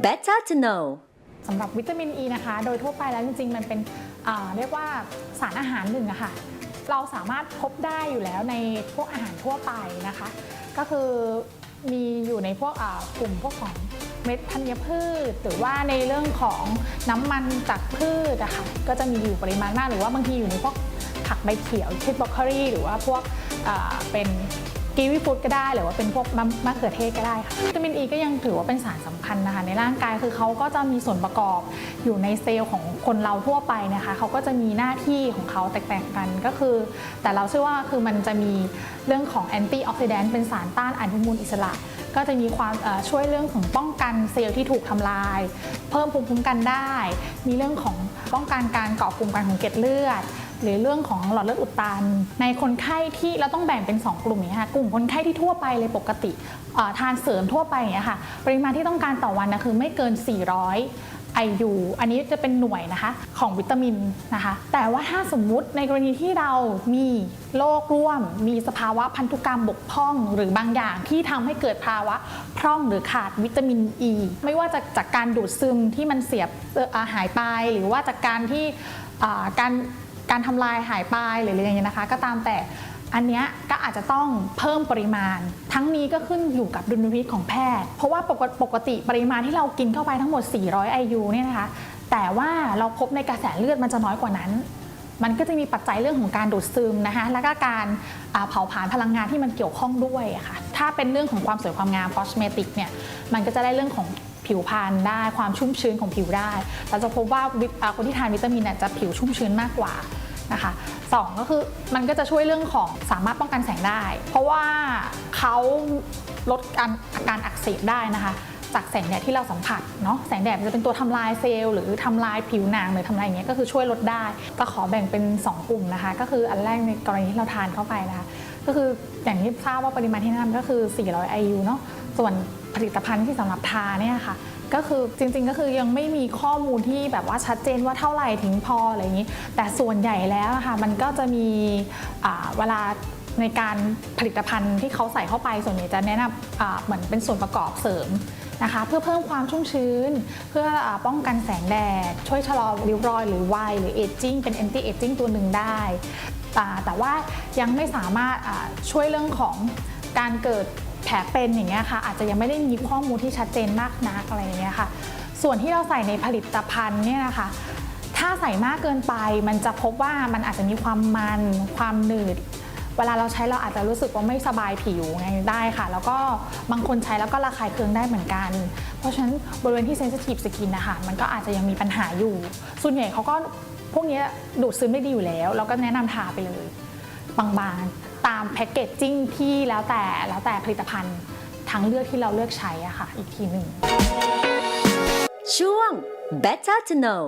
Better to know สำหรับวิตามินอ e ีนะคะ โดยทั่วไปแล้วจริงๆ มันเป็นเรียกว่าสารอาหารหนึ่งอะค่ะ เราสามารถพบได้อยู่แล้วในพวกอาหารทั่วไปนะคะ ก็คือมีอยู่ในพวกกลุ่มพวกของเม็ดธัญพืช หรือว่าในเรื่องของน้ำมันจากพืชอะค่ะก็จะมีอยู่ปริมาณมากหรือว่าบางทีอยู่ในพวกผักใบเขียวเช่นบรอกโคลีหรือว่าพวกเป็น กีวีฟูดก็ได้หรือว่าเป็นพวกมะเขือเทศก็ได้ค่ะวิตามินอ e ีก็ยังถือว่าเป็นสารสำคัญนะคะ ในร่างกายคือเขาก็จะมีส่วนประกอบอยู่ในเซลล์ของคนเราทั่วไปนะคะเขาก็จะมีหน้าที่ของเขาแตกต่างกันก็คือ แต่เราเชื่อว่าคือมันจะมีเรื่องของแอนตี้ออกซิแดนต์เป็นสารต้านอนุมูลอิสระ ก็จะมีความช่วยเรื่องของป้องกันเซลล์ที่ถูกทำลาย เพิ่มภูมิคุ้มกันได้ มีเรื่องของป้องกันการเกาะกลุ่มกันของเกล็ดเลือด หรือเรื่องของหลอดเลือดอุดตัน ในคนไข้ที่เราต้องแบ่งเป็น 2 กลุ่มนี้ค่ะกลุ่มคนไข้ที่ทั่วไปเลยปกติทานเสริมทั่วไปอย่างเงี้ยค่ะปริมาณที่ต้องการต่อวันนะคือไม่เกิน 400 IU อันนี้จะเป็นหน่วยนะคะของวิตามินนะคะ แต่ว่าถ้าสมมุติในกรณีที่เรามีโรคร่วม มีสภาวะพันธุกรรมบกพร่อง หรือบางอย่างที่ทำให้เกิดภาวะพร่องหรือขาดวิตามินอ e, ีไม่ว่าจะจากการดูดซึมที่มันเสียบหายไป หรือว่าจากการที่การ การทำลายหายไปหรืออะไรอย่างเงี้ยนะคะ ก็ตามแต่อันเนี้ยก็อาจจะต้องเพิ่มปริมาณ ทั้งนี้ก็ขึ้นอยู่กับดุลพินิจของแพทย์ เพราะว่าปกติปกติปริมาณที่เรากินเข้าไปทั้งหมด 400 IU เนี่ยนะคะ แต่ว่าเราพบในกระแสเลือดมันจะน้อยกว่านั้น มันก็จะมีปัจจัยเรื่องของการดูดซึมนะคะแล้วก็การเผาผลาญพลังงานที่มันเกี่ยวข้องด้วยค่ะถ้าเป็นเรื่องของความสวยความงามคอสเมติกเนี่ยมันก็จะได้เรื่องของผิวพรรณได้ความชุ่มชื้นของผิวได้เราจะพบว่าวิตอ่าคนที่ทานวิตามินเนี่ยจะผิวชุ่มชื้นมากกว่า นะคะสองก็คือมันก็จะช่วยเรื่องของสามารถป้องกันแสงได้ เพราะว่าเขาลดการอาการอักเสบได้นะคะจากแสงแดดที่เราสัมผัสเนาะแสงแดดจะเป็นตัวทำลายเซลล์หรือทำลายผิวหนังหรือทำลายอย่างเงี้ยก็คือช่วยลดได้ก็ขอแบ่งเป็น 2 กลุ่มนะคะ ก็คืออันแรกในกรณีที่เราทานเข้าไปนะคะ ก็คืออย่างที่ทราบว่าปริมาณที่แนะนำก็คือ 400 IU เนาะส่วนผลิตภัณฑ์ที่สำหรับทาเนี่ยค่ะ ก็คือจริง ๆ ก็คือยังไม่มีข้อมูลที่แบบว่าชัดเจนว่าเท่าไหร่ถึงพออะไรอย่างนี้ แต่ส่วนใหญ่แล้วอะค่ะมันก็จะมีเวลาในการผลิตภัณฑ์ที่เขาใส่เข้าไปส่วนใหญ่จะแนะนำเหมือนเป็นส่วนประกอบเสริมนะคะเพื่อเพิ่มความชุ่มชื้น เพื่ออป้องกันแสงแดด ช่วยชะลอริ้วรอยหรือวัยหรือเอจจิ้งเป็นแอนตี้เอจจิ้งตัวหนึ่งได้อ่แต่ว่ายังไม่สามารถช่วยเรื่องของการเกิด แผลเป็นอย่างเงี้ยค่ะ อาจจะยังไม่ได้มีข้อมูลที่ชัดเจนมากนักอะไรอย่างเงี้ยค่ะ ส่วนที่เราใส่ในผลิตภัณฑ์เนี่ยนะคะ ถ้าใส่มากเกินไป มันจะพบว่ามันอาจจะมีความมัน ความหนืด เวลาเราใช้เราอาจจะรู้สึกว่าไม่สบายผิวไงได้ค่ะ แล้วก็บางคนใช้แล้วก็ระคายเคืองได้เหมือนกัน เพราะฉะนั้นบริเวณที่เซนซิทีฟสกินนะคะมันก็อาจจะยังมีปัญหาอยู่ ส่วนใหญ่เขาก็พวกนี้ดูดซึมได้ดีอยู่แล้ว เราก็แนะนำทาไปเลย บางๆ ตามแพ็กเกจจิ้งที่แล้วแต่แล้วแต่ผลิตภัณฑ์ทางเลือกที่เราเลือกใช้อะค่ะ อีกทีหนึ่งช่วง Better to know